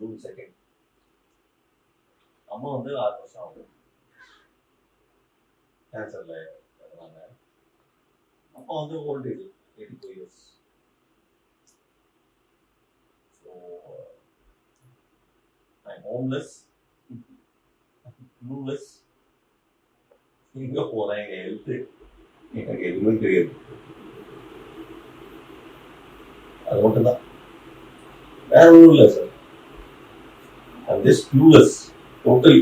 June second அம்மா வந்து ஆறு வருஷம் ஆகும் கேன்சரில் இறந்தாங்க. அப்பா வந்து old eighty two years so I homeless clueless எங்கே போகிறேன் எங்கள் ஹெல்த்து எனக்கு எதுவுமே தெரியாது. அது மட்டும்தான். வேற ஒன்றும் இல்லை sir just clueless totally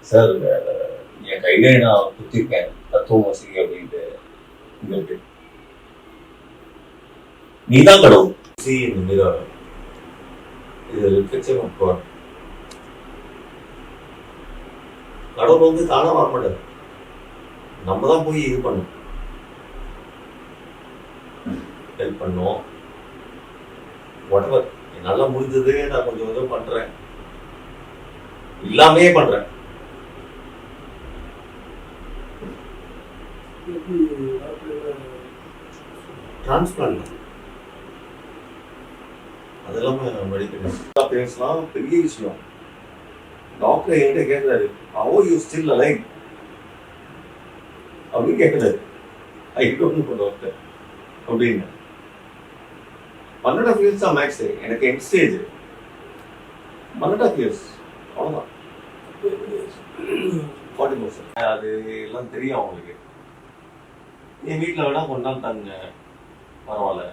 sir என் கையில நான் குத்திருக்கேன். தத்துவமசி அப்படின்ட்டு உங்களுக்கு நீதான் கடவுள். in the mirror. இது ரிஃப்ளெக்ஷன் ஆஃப் காட். கடவுள் வந்து தானா வர மாட்டார். நம்ம தான் போய் இது பண்ணணும். ஹெல்ப் பண்ணோம். Whatever. என்னால முடிஞ்சது நான் கொஞ்சம் கொஞ்சம் பண்றேன். இல்லாமையே பண்றேன். டிரான்ஸ்பிளான்ட் அதெல்லாம் மெடிக்கல் பேசலாம் பெரிய விஷயம். டாக்டர் என்கிட்ட கேட்கிறாரு அவோ யூ ஸ்டில் அலைவ் அப்படின்னு கேட்கல ஐயோ அப்படின்னு கொண்டு டாக்டர் அப்படின்னு ஒன் அண்ட் ஆஃப் இயர்ஸ் தான் மேக்ஸ் எனக்கு end stage one and half years அவ்வளோதான் ஃபார்ட்டி பர்சன்ட் அது எல்லாம் தெரியும் அவங்களுக்கு என் வீட்டில் வேணா கொஞ்ச நாள் தங்க பரவாயில்ல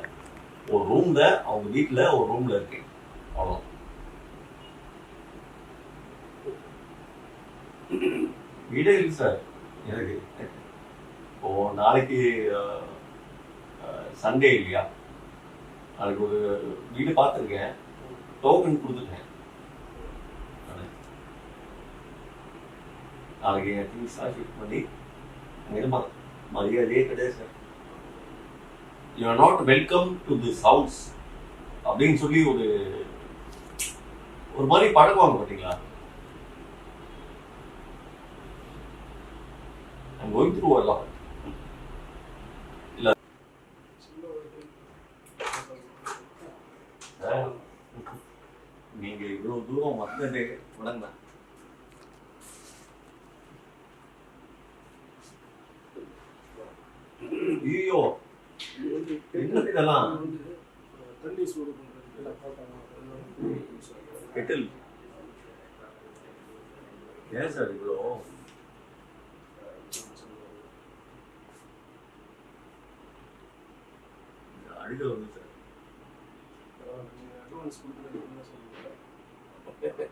ஒரு ரூம்ல அவங்க வீட்டில் ஒரு ரூம்ல இருக்கேன் அவ்வளோ வீடே இல்லை சார் எனக்கு இப்போ நாளைக்கு சண்டே இல்லையா? நாளைக்கு ஒரு வீடு பார்த்துருக்கேன். டோக்கன் கொடுத்துட்டேன். நாளைக்கு என் திங்ஸ்லாம் ஷிஃப்ட் பண்ணி அங்கே மரியாதையே கிடையாது sir. You are not welcome to this house அப்படின்னு சொல்லி ஒரு ஒரு மாதிரி பழகுவாங்க பார்த்தீங்களா ஐம் கோயிங் த்ரூ எல்லாம் lot. சார், நீங்க இவ்வளவு தூரம் வந்ததே உடனே ஐயோ என்ன இதெல்லாம்? தண்ணி சூடு கெட்டில். ஏன் சார் இவ்வளோ அழுக வந்து சார். அட்வான்ஸ் கொடுக்குறது என்ன சொல்லுங்க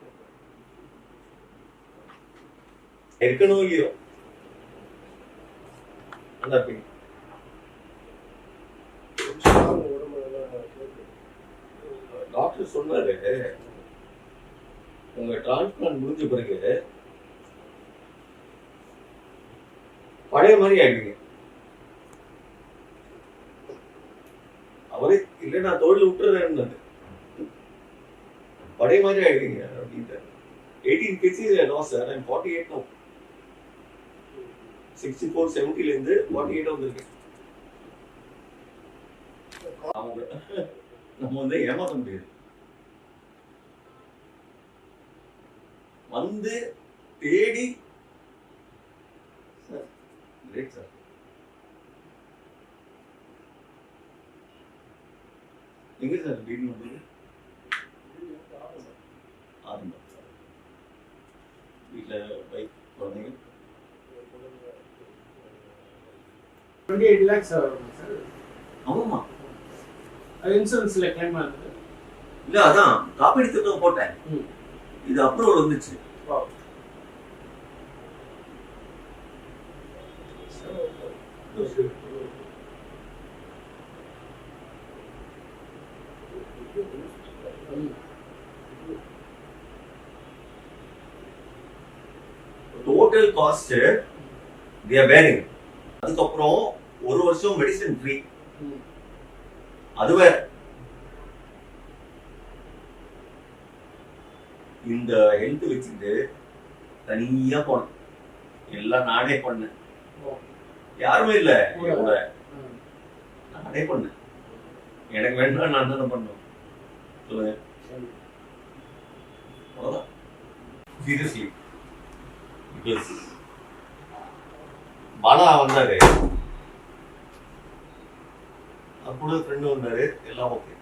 இருக்கணும் இல்லையோ நல்லா இருப்பீங்க. டாக்டர் சொன்னாரு உங்க டிரான்ஸ்பிளான்ட் முடிஞ்ச பிறகு பழைய மாதிரி ஆயிடுவீங்க. அவரே இல்ல நான் தொழில் விட்டுறேன்னு பழைய மாதிரி ஆயிடுவீங்க அப்படின்ட்டு. Eighteen KG loss sir I'm forty eight no sixty four செவன்டில இருந்து ஃபார்ட்டி எயிட் வந்திருக்கேன். அவங்க நம்ம வந்து ஏமாற்ற முடியாது. வந்து தேடி சார் கிரேட் சார். எங்க சார் வீடு பண்ணுறது ஆரம்பம் சார் வீட்டில் பைக் குழந்தைங்க டுவெண்ட்டி எயிட் லேக்ஸ் ஆகும் சார். ஆமாம்மா. அது இன்சூரன்ஸ்ல கிளைம் ஆகுது. இல்ல அதான் காப்பீடு திட்டம் போட்டேன். இது அப்ரூவல் வந்துச்சு. Total cost the are bearing அதுக்கப்புறம் ஒரு வருஷம் மெடிசன் ஃப்ரீ ம். அது வேற. இந்த ஹெல்த் வச்சுட்டு தனியா போனேன். எல்லாம் நானே பண்ணேன். யாருமே இல்ல கூட. நானே பண்ணேன். எனக்கு வேண்டாம் நான் தானே பண்ணோம் சொல்லுங்க. சரி. அவ்வளவுதான். சீரியஸ்லி பாலா வந்தாரு. அப்போ ஃப்ரெண்டு வந்தாரு. எல்லாம் ஓகே